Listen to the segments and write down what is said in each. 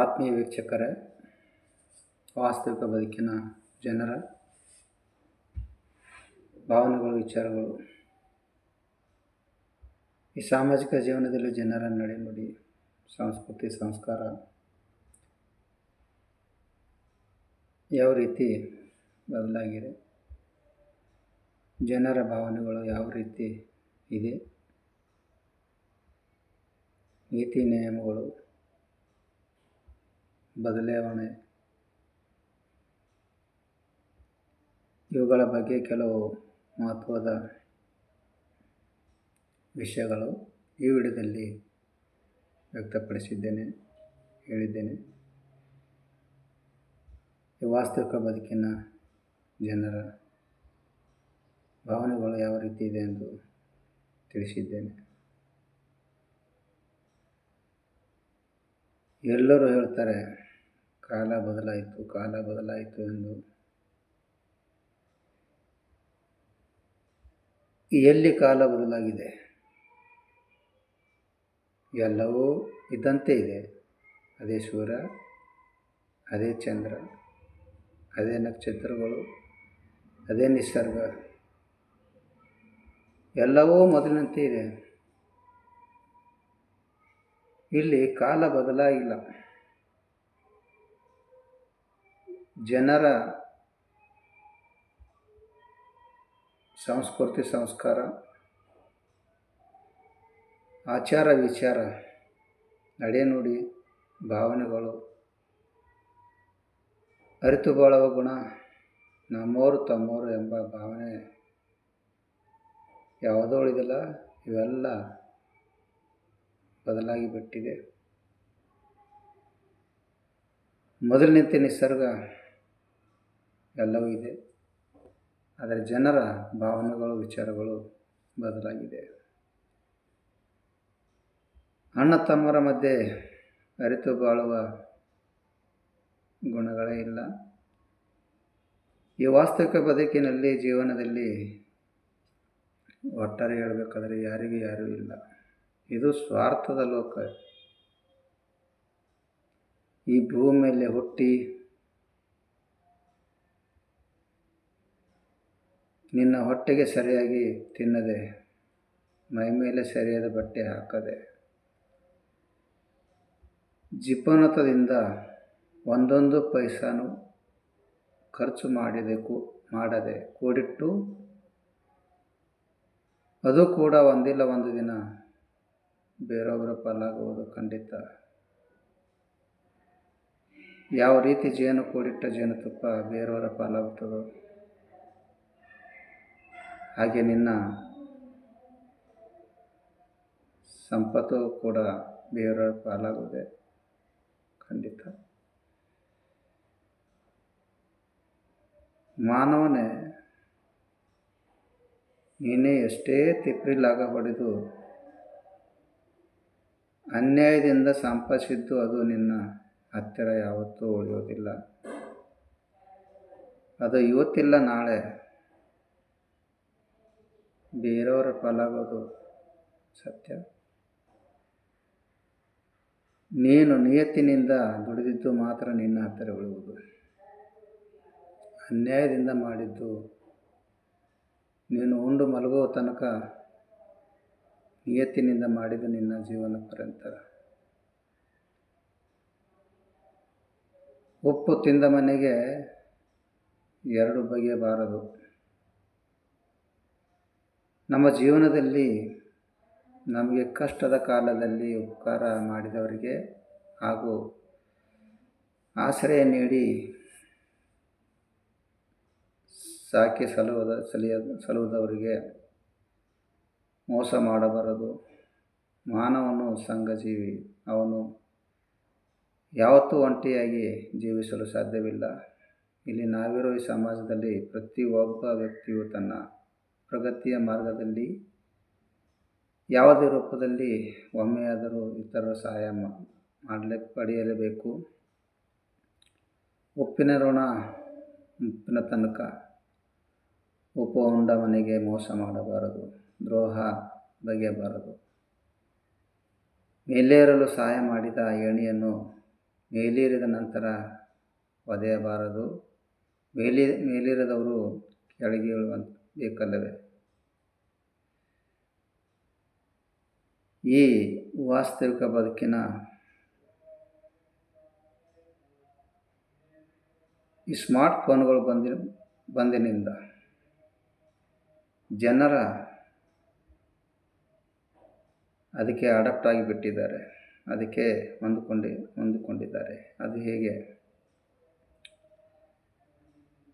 ಆತ್ಮೀಯ ವೀಕ್ಷಕರೇ, ವಾಸ್ತವಿಕ ಬದುಕಿನ ಜನರ ಭಾವನೆಗಳು, ವಿಚಾರಗಳು, ಈ ಸಾಮಾಜಿಕ ಜೀವನದಲ್ಲಿ ಜನರ ನಡೆನುಡಿ ಸಂಸ್ಕೃತಿ, ಸಂಸ್ಕಾರ ಯಾವ ರೀತಿ ಬದಲಾಗಿದೆ, ಜನರ ಭಾವನೆಗಳು ಯಾವ ರೀತಿ ಇದೆ, ನೀತಿ, ನಿಯಮಗಳು ಬದಲಾವಣೆ. ಇವುಗಳ ಬಗ್ಗೆ ಕೆಲವು ಮಹತ್ವದ ವಿಷಯಗಳು ಈ ವಿಡಿಯೋದಲ್ಲಿ ವ್ಯಕ್ತಪಡಿಸಿದ್ದೇನೆ, ಹೇಳಿದ್ದೇನೆ. ವಾಸ್ತವಿಕ ಬದುಕಿನ ಜನರ ಭಾವನೆಗಳು ಯಾವ ರೀತಿ ಇದೆ ಎಂದು ತಿಳಿಸಿದ್ದೇನೆ. ಎಲ್ಲರೂ ಹೇಳ್ತಾರೆ ಕಾಲ ಬದಲಾಯಿತು ಕಾಲ ಬದಲಾಯಿತು ಎಂದು. ಎಲ್ಲಿ ಕಾಲ ಬದಲಾಗಿದೆ? ಎಲ್ಲವೂ ಇದ್ದಂತೆ ಇದೆ. ಅದೇ ಸೂರ್ಯ ಅದೇ ಚಂದ್ರ, ಅದೇ ನಕ್ಷತ್ರಗಳು, ಅದೇ ನಿಸರ್ಗ. ಎಲ್ಲವೂ ಮೊದಲಿನಂತೆ ಇದೆ. ಇಲ್ಲಿ ಕಾಲ ಬದಲಾಗಿಲ್ಲ ಜನರ ಸಂಸ್ಕೃತಿ ಸಂಸ್ಕಾರ, ಆಚಾರ ವಿಚಾರ ನಡೆನುಡಿ ಭಾವನೆಗಳು, ಅರಿತು ಬಾಳುವ ಗುಣ, ನಮ್ಮೋರು ತಮ್ಮೋರು ಎಂಬ ಭಾವನೆ ಯಾವುದೋ ಉಳಿದಿಲ್ಲ, ಇವೆಲ್ಲ ಬದಲಾಗಿ ಬಿಟ್ಟಿದೆ. ಮೊದಲಿನಂತೆ ನಿಸರ್ಗ ಎಲ್ಲವೂ ಇದೆ. ಆದರೆ ಜನರ ಭಾವನೆಗಳು, ವಿಚಾರಗಳು ಬದಲಾಗಿದೆ. ಅಣ್ಣ ತಮ್ಮರ ಮಧ್ಯೆ ಅರಿತು ಬಾಳುವ ಗುಣಗಳೇ ಇಲ್ಲ. ಈ ವಾಸ್ತವಿಕ ಬದುಕಿನಲ್ಲಿ, ಜೀವನದಲ್ಲಿ ಒಟ್ಟಾರೆ ಹೇಳಬೇಕಾದ್ರೆ ಯಾರಿಗೂ ಯಾರೂ ಇಲ್ಲ. ಇದು ಸ್ವಾರ್ಥದ ಲೋಕ. ಈ ಭೂಮಿಯಲ್ಲಿ ಹುಟ್ಟಿ ನಿನ್ನ ಹೊಟ್ಟೆಗೆ ಸರಿಯಾಗಿ ತಿನ್ನದೆ, ಮೈ ಮೇಲೆ ಸರಿಯಾದ ಬಟ್ಟೆ ಹಾಕದೆ. ಜಿಪನತದಿಂದ ಒಂದೊಂದು ಪೈಸಾನು ಖರ್ಚು ಮಾಡಿದೆ ಕೂ ಮಾಡದೆ, ಕೂಡಿಟ್ಟು, ಅದು ಕೂಡ ಒಂದಿಲ್ಲ ಒಂದು ದಿನ ಬೇರೊಬ್ಬರ ಪಾಲಾಗುವುದು ಖಂಡಿತ. ಯಾವ ರೀತಿ ಜೇನು ಕೂಡಿಟ್ಟ ಜೇನುತುಪ್ಪ ಬೇರೆಯವರ ಪಾಲಾಗುತ್ತದೋ ಹಾಗೆ ನಿನ್ನ ಸಂಪತ್ತು ಕೂಡ ದೇವರ ಪಾಲಾಗುವುದೇ. ಖಂಡಿತ. ಮಾನವನೇ, ನೀನೇ ಎಷ್ಟೇ ತಿಪ್ರಿಲಾಗ ಹೊಡೆದು ಅನ್ಯಾಯದಿಂದ ಸಂಪಾದಿಸಿದ್ದು ಅದು ನಿನ್ನ ಹತ್ತಿರ ಯಾವತ್ತೂ ಉಳಿಯೋದಿಲ್ಲ. ಅದು ಇವತ್ತಿಲ್ಲ, ನಾಳೆ ಬೇರೆಯವರ ಪಾಲಾಗೋದು ಸತ್ಯ. ನೀನು ನಿಯತ್ತಿನಿಂದ ದುಡಿದಿದ್ದು ಮಾತ್ರ ನಿನ್ನ ಹತ್ತಿರ ಉಳಿಯುವುದು. ಅನ್ಯಾಯದಿಂದ ಮಾಡಿದ್ದು ನೀನು ಉಂಡು ಮಲಗುವ ತನಕ ನಿಯತ್ತಿನಿಂದ ಮಾಡಿದ್ದು ನಿನ್ನ ಜೀವನ ಪರ್ಯಂತ ಉಪ್ಪು ತಿಂದ ಮನೆಗೆ ಎರಡು ಬಗೆಯಬಾರದು ನಮ್ಮ ಜೀವನದಲ್ಲಿ ನಮಗೆ ಕಷ್ಟದ ಕಾಲದಲ್ಲಿ ಉಪಕಾರ ಮಾಡಿದವರಿಗೆ ಹಾಗೂ ಆಶ್ರಯ ನೀಡಿ ಸಾಕಿ ಸಲುವುದ, ಸಲಿಯ, ಸಲುವುದವರಿಗೆ ಮೋಸ ಮಾಡಬಾರದು. ಮಾನವನು ಸಂಘಜೀವಿ. ಅವನು ಯಾವತ್ತೂ ಒಂಟಿಯಾಗಿ ಜೀವಿಸಲು ಸಾಧ್ಯವಿಲ್ಲ. ಇಲ್ಲಿ ನಾವಿರೋ ಈ ಸಮಾಜದಲ್ಲಿ ಪ್ರತಿಯೊಬ್ಬ ವ್ಯಕ್ತಿಯು ತನ್ನ ಪ್ರಗತಿಯ ಮಾರ್ಗದಲ್ಲಿ, ಯಾವುದೇ ರೂಪದಲ್ಲಿ ಒಮ್ಮೆಯಾದರೂ ಇತರರ ಸಹಾಯ ಮಾಡಲೇ, ಪಡೆಯಲೇಬೇಕು. ಉಪ್ಪಿನ ಋಣ ಉಪ್ಪಿನ ತನಕ ಉಪ್ಪು ಉಂಡ ಮನೆಗೆ ಮೋಸ ಮಾಡಬಾರದು, ದ್ರೋಹ ಬಗೆಯಬಾರದು. ಮೇಲೇರಲು ಸಹಾಯ ಮಾಡಿದ ಏಣಿಯನ್ನು ಮೇಲೇರಿದ ನಂತರ ಒದೆಯಬಾರದು. ಮೇಲಿ, ಮೇಲೇರಿದವರು ಕೆಳಗೆ ಬೇಕಲ್ಲವೇ? ಈ ವಾಸ್ತವಿಕ ಬದುಕಿನ ಈ ಸ್ಮಾರ್ಟ್ ಫೋನ್ಗಳು ಬಂದಿ, ಬಂದಿನಿಂದ ಜನರ ಅದಕ್ಕೆ ಅಡಾಪ್ಟ್ ಆಗಿಬಿಟ್ಟಿದ್ದಾರೆ. ಅದಕ್ಕೆ ಹೊಂದಿಕೊಂಡು, ಹೊಂದಿಕೊಂಡಿದ್ದಾರೆ. ಅದು ಹೇಗೆ?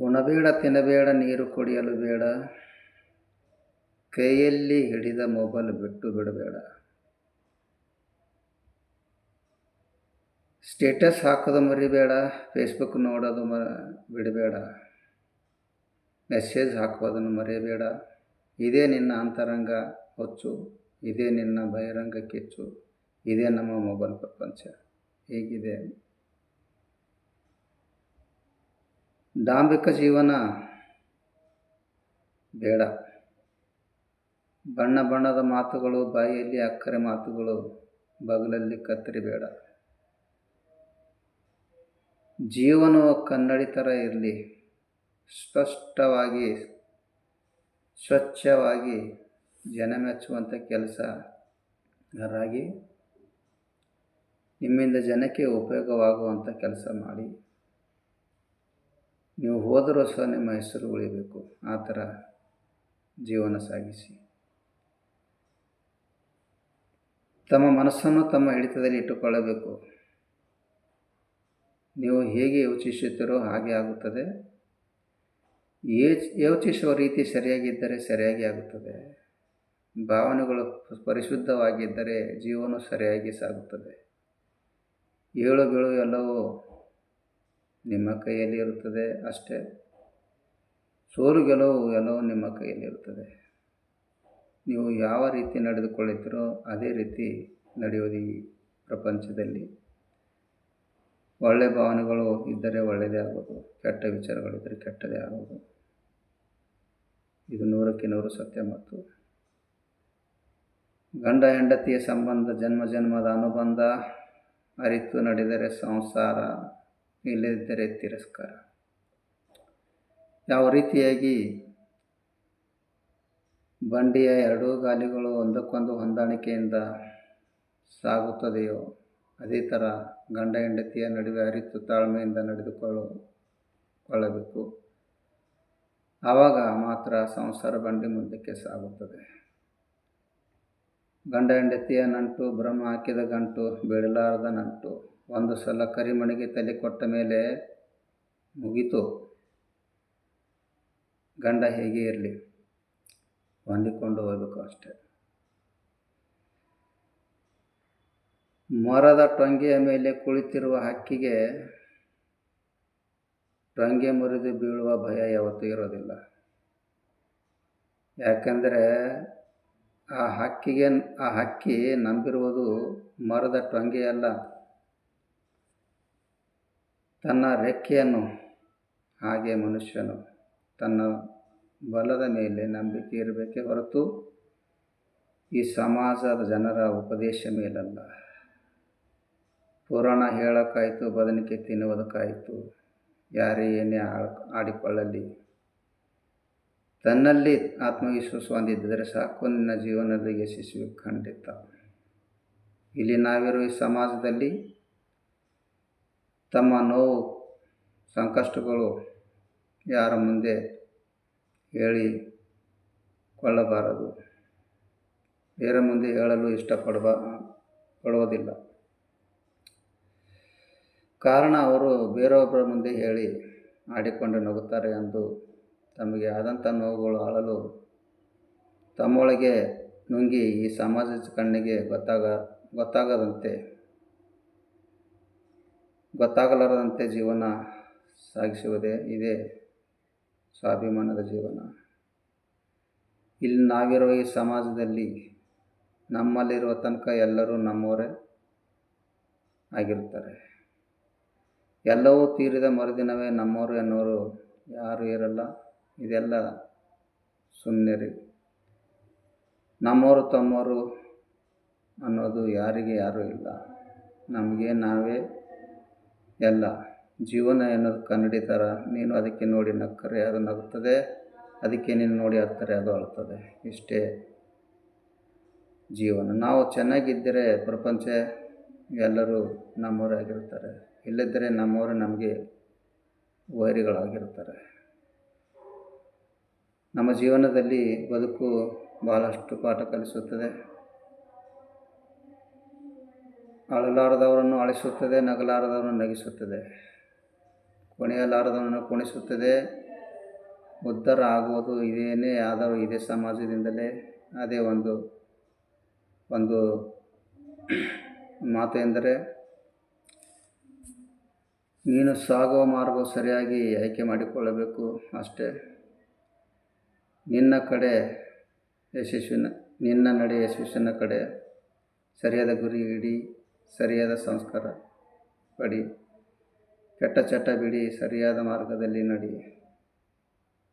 ಉಣಬೇಡ, ತಿನ್ನಬೇಡ, ನೀರು ಕುಡಿಯಲು ಬೇಡ, ಕೈಯಲ್ಲಿ ಹಿಡಿದ ಮೊಬೈಲ್ ಬಿಟ್ಟು ಬಿಡಬೇಡ. ಸ್ಟೇಟಸ್ ಹಾಕೋದು ಮರಿಬೇಡ ಫೇಸ್ಬುಕ್ ನೋಡೋದು ಮ ಬಿಡಬೇಡ. ಮೆಸೇಜ್ ಹಾಕೋದನ್ನು ಮರೆಯಬೇಡ ಇದೇ ನಿನ್ನ ಅಂತರಂಗ ಹೊಚ್ಚು, ಇದೇ ನಿನ್ನ ಬಹಿರಂಗ ಕಿಚ್ಚು, ಇದೇ ನಮ್ಮ ಮೊಬೈಲ್ ಪ್ರಪಂಚ. ಹೇಗಿದೆ. ಡಾಂಬಿಕ ಜೀವನ ಬೇಡ. ಬಣ್ಣ ಬಣ್ಣದ ಮಾತುಗಳು, ಬಾಯಿಯಲ್ಲಿ ಅಕ್ಕರೆ ಮಾತುಗಳು, ಬಗಲಲ್ಲಿ ಕತ್ತರಿ ಬೇಡ. ಜೀವನವು ಕನ್ನಡಿ ಥರ ಇರಲಿ. ಸ್ಪಷ್ಟವಾಗಿ, ಸ್ವಚ್ಛವಾಗಿ ಜನ ಮೆಚ್ಚುವಂಥ ಕೆಲಸಗಾರರಾಗಿ ನಿಮ್ಮಿಂದ ಜನಕ್ಕೆ ಉಪಯೋಗವಾಗುವಂಥ ಕೆಲಸ ಮಾಡಿ. ನೀವು ಹೋದರೂ ಸಹ ನಿಮ್ಮ ಹೆಸರು ಉಳಿಬೇಕು. ಆ ಥರ ಜೀವನ ಸಾಗಿಸಿ. ತಮ್ಮ ಮನಸ್ಸನ್ನು ತಮ್ಮ ಹಿಡಿತದಲ್ಲಿ ಇಟ್ಟುಕೊಳ್ಳಬೇಕು. ನೀವು ಹೇಗೆ ಯೋಚಿಸುತ್ತೀರೋ ಹಾಗೆ ಆಗುತ್ತದೆ. ಏಜ್ ಯೋಚಿಸುವ ರೀತಿ ಸರಿಯಾಗಿದ್ದರೆ ಸರಿಯಾಗಿ ಆಗುತ್ತದೆ. ಭಾವನೆಗಳು ಪರಿಶುದ್ಧವಾಗಿದ್ದರೆ ಜೀವನ ಸರಿಯಾಗಿ ಸಾಗುತ್ತದೆ. ಏಳು ಬೀಳು ಎಲ್ಲವೂ ನಿಮ್ಮ ಕೈಯಲ್ಲಿ ಇರುತ್ತದೆ ಅಷ್ಟೇ. ಸೋಲು ಗೆಲುವು ಎಲ್ಲವೂ ನಿಮ್ಮ ಕೈಯಲ್ಲಿ ಇರುತ್ತದೆ. ನೀವು ಯಾವ ರೀತಿ ನಡೆದುಕೊಳ್ಳುತ್ತೀರೋ ಅದೇ ರೀತಿ ನಡೆಯೋದು ಈ ಪ್ರಪಂಚದಲ್ಲಿ. ಒಳ್ಳೆ ಭಾವನೆಗಳು ಇದ್ದರೆ ಒಳ್ಳೆಯದೇ ಆಗೋದು, ಕೆಟ್ಟ ವಿಚಾರಗಳಿದ್ದರೆ ಕೆಟ್ಟದೇ ಆಗೋದು. ಇದು ನೂರಕ್ಕೆ ನೂರು ಸತ್ಯ ಮತ್ತು ಗಂಡ ಹೆಂಡತಿಯ ಸಂಬಂಧ, ಜನ್ಮ ಜನ್ಮದ ಅನುಬಂಧ, ಅರಿತು ನಡೆದರೆ ಸಂಸಾರ, ಇಲ್ಲದಿದ್ದರೆ ತಿರಸ್ಕಾರ. ಯಾವ ರೀತಿಯಾಗಿ ಬಂಡಿಯ ಎರಡೂ ಗಾಲಿಗಳು ಒಂದಕ್ಕೊಂದು ಹೊಂದಾಣಿಕೆಯಿಂದ ಸಾಗುತ್ತದೆಯೋ, ಅದೇ ಥರ ಗಂಡ ಹೆಂಡತಿಯ ನಡುವೆ ಅರಿತು ತಾಳ್ಮೆಯಿಂದ ನಡೆದುಕೊಳ್ಳ ಆವಾಗ ಮಾತ್ರ ಸಂಸಾರ ಬಂಡಿ ಮುಂದಕ್ಕೆ ಸಾಗುತ್ತದೆ. ಗಂಡ ಹೆಂಡತಿಯ ನಂಟು, ಭ್ರಮ ಹಾಕಿದ ಗಂಟು ಬೀಳಲಾರದ ನಂಟು. ಒಂದು ಸಲ ಕರಿಮಣಿಗೆ ತಲೆ ಕೊಟ್ಟ ಮೇಲೆ ಮುಗಿತು. ಗಂಡ ಹೇಗೆ ಇರಲಿ? ಹೊಂದಿಕೊಂಡು ಹೋಗಬೇಕು ಅಷ್ಟೆ. ಮರದ ಟೊಂಗೆಯ ಮೇಲೆ ಕುಳಿತಿರುವ ಹಕ್ಕಿಗೆ ಟೊಂಗೆ ಮುರಿದು ಬೀಳುವ ಭಯ ಯಾವತ್ತೂ ಇರೋದಿಲ್ಲ. ಯಾಕಂದರೆ ಆ ಹಕ್ಕಿಗೆ, ಆ ಹಕ್ಕಿ ನಂಬಿರುವುದು ಮರದ ಟೊಂಗೆಯಲ್ಲ ತನ್ನ ರೆಕ್ಕೆಯನ್ನು, ಹಾಗೆ ಮನುಷ್ಯನು ತನ್ನ ಬಲದ ಮೇಲೆ ನಂಬಿಕೆ ಇರಬೇಕೇ ಹೊರತು ಈ ಸಮಾಜದ ಜನರ ಉಪದೇಶ ಮೇಲಲ್ಲ. ಪುರಾಣ ಹೇಳೋಕ್ಕಾಯಿತು ಬದನಿಕೆ ತಿನ್ನುವುದಕ್ಕಾಯಿತು ಯಾರೇ ಏನೇ ಆಡಿಕೊಳ್ಳಲಿ. ತನ್ನಲ್ಲಿ ಆತ್ಮವಿಶ್ವಾಸ ಹೊಂದಿದ್ದರೆ ಸಾಕು, ನಿನ್ನ ಜೀವನದಲ್ಲಿ ಯಶಸ್ವಿ ಖಂಡಿತ. ಇಲ್ಲಿ ನಾವಿರುವ ಈ ಸಮಾಜದಲ್ಲಿ ತಮ್ಮ ನೋವು, ಸಂಕಷ್ಟಗಳು ಯಾರ ಮುಂದೆ ಹೇಳಿ ಕೊಳ್ಳಬಾರದು. ಬೇರೆ ಮುಂದೆ ಹೇಳಲು ಇಷ್ಟಪಡಬ, ಪಡುವುದಿಲ್ಲ. ಕಾರಣ ಅವರು ಬೇರೊಬ್ಬರ ಮುಂದೆ ಹೇಳಿ ಆಡಿಕೊಂಡು ನಗುತ್ತಾರೆ ಎಂದು ತಮಗೆ ಆದಂಥ ನೋವುಗಳು ಆಳಲು ತಮ್ಮೊಳಗೆ ನುಂಗಿ ಈ ಸಮಾಜದ ಕಣ್ಣಿಗೆ ಗೊತ್ತಾಗ, ಗೊತ್ತಾಗದಂತೆ, ಗೊತ್ತಾಗಲಾರದಂತೆ ಜೀವನ ಸಾಗಿಸುವುದೇ ಇದೇ ಸ್ವಾಭಿಮಾನದ ಜೀವನ. ಇಲ್ಲಿ ನಾವಿರುವ ಈ ಸಮಾಜದಲ್ಲಿ ನಮ್ಮಲ್ಲಿರುವ ತನಕ ಎಲ್ಲರೂ ನಮ್ಮವರೇ ಆಗಿರುತ್ತಾರೆ. ಎಲ್ಲವೂ ತೀರಿದ ಮರುದಿನವೇ ನಮ್ಮವರು ಎನ್ನುವರು ಯಾರೂ ಇರಲ್ಲ ಇದೆಲ್ಲ ಸುಮ್ಮನೆ ರೀ ನಮ್ಮವರು ತಮ್ಮವರು ಅನ್ನೋದು ಯಾರಿಗೆ ಯಾರೂ ಇಲ್ಲ. ನಮಗೆ ನಾವೇ ಎಲ್ಲ. ಜೀವನ ಎನ್ನೋದು ಕನ್ನಡಿ ಥರ. ನೀನು ಅದಕ್ಕೆ ನೋಡಿ ನಕ್ಕರೆ ಅದು ನಗುತ್ತದೆ. ಅದಕ್ಕೆ ನೀನು ನೋಡಿ ಹತ್ತರೆ ಅದು ಅಳ್ತದೆ ಇಷ್ಟೇ ಜೀವನ. ನಾವು ಚೆನ್ನಾಗಿದ್ದರೆ ಪ್ರಪಂಚ ಎಲ್ಲರೂ ನಮ್ಮವರೇ ಆಗಿರ್ತಾರೆ ಇಲ್ಲದಿದ್ದರೆ ನಮ್ಮವರು ನಮಗೆ ವೈರಿಗಳಾಗಿರ್ತಾರೆ ನಮ್ಮ ಜೀವನದಲ್ಲಿ ಬದುಕು ಬಹಳಷ್ಟು ಪಾಠ ಕಲಿಸುತ್ತದೆ. ಅಳಲಾರದವರನ್ನು ಅಳಿಸುತ್ತದೆ, ನಗಲಾರದವರನ್ನು ನಗಿಸುತ್ತದೆ. ಕುಣಿಯಲಾರದವರನ್ನು ಕುಣಿಸುತ್ತದೆ. ಉದ್ಧಾರ ಆಗುವುದು ಇದೇನೇ ಆದರೂ ಇದೇ ಸಮಾಜದಿಂದಲೇ ಅದೇ ಒಂದು ಒಂದು ಮಾತು ಎಂದರೆ ನೀನು ಸಾಗುವ ಮಾರ್ಗವು ಸರಿಯಾಗಿ ಆಯ್ಕೆ ಮಾಡಿಕೊಳ್ಳಬೇಕು ಅಷ್ಟೇ. ನಿನ್ನ ಕಡೆ ಯಶಸ್ವಿನ, ನಿನ್ನ ನಡೆ ಯಶಸ್ವಿನ ಕಡೆ ಸರಿಯಾದ ಗುರಿ ಇಡಿ, ಸರಿಯಾದ ಸಂಸ್ಕಾರ ಪಡಿ. ಕೆಟ್ಟ ಚಟ ಬಿಡಿ, ಸರಿಯಾದ ಮಾರ್ಗದಲ್ಲಿ ನಡಿ.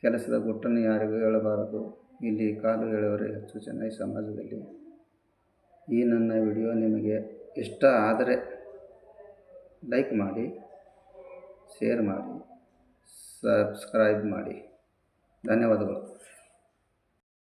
ಕೆಲಸದ ಗುಟ್ಟನ್ನು ಯಾರಿಗೂ ಹೇಳಬಾರದು. ಇಲ್ಲಿ ಕಾಲು ಹೇಳುವರೆ ಹೆಚ್ಚು ಜನ ಸಮಾಜದಲ್ಲಿ. ಈ ನನ್ನ ವಿಡಿಯೋ ನಿಮಗೆ ಇಷ್ಟ ಆದರೆ ಲೈಕ್ ಮಾಡಿ. ಶೇರ್ ಮಾಡಿ ಸಬ್ಸ್ಕ್ರೈಬ್ ಮಾಡಿ. ಧನ್ಯವಾದಗಳು.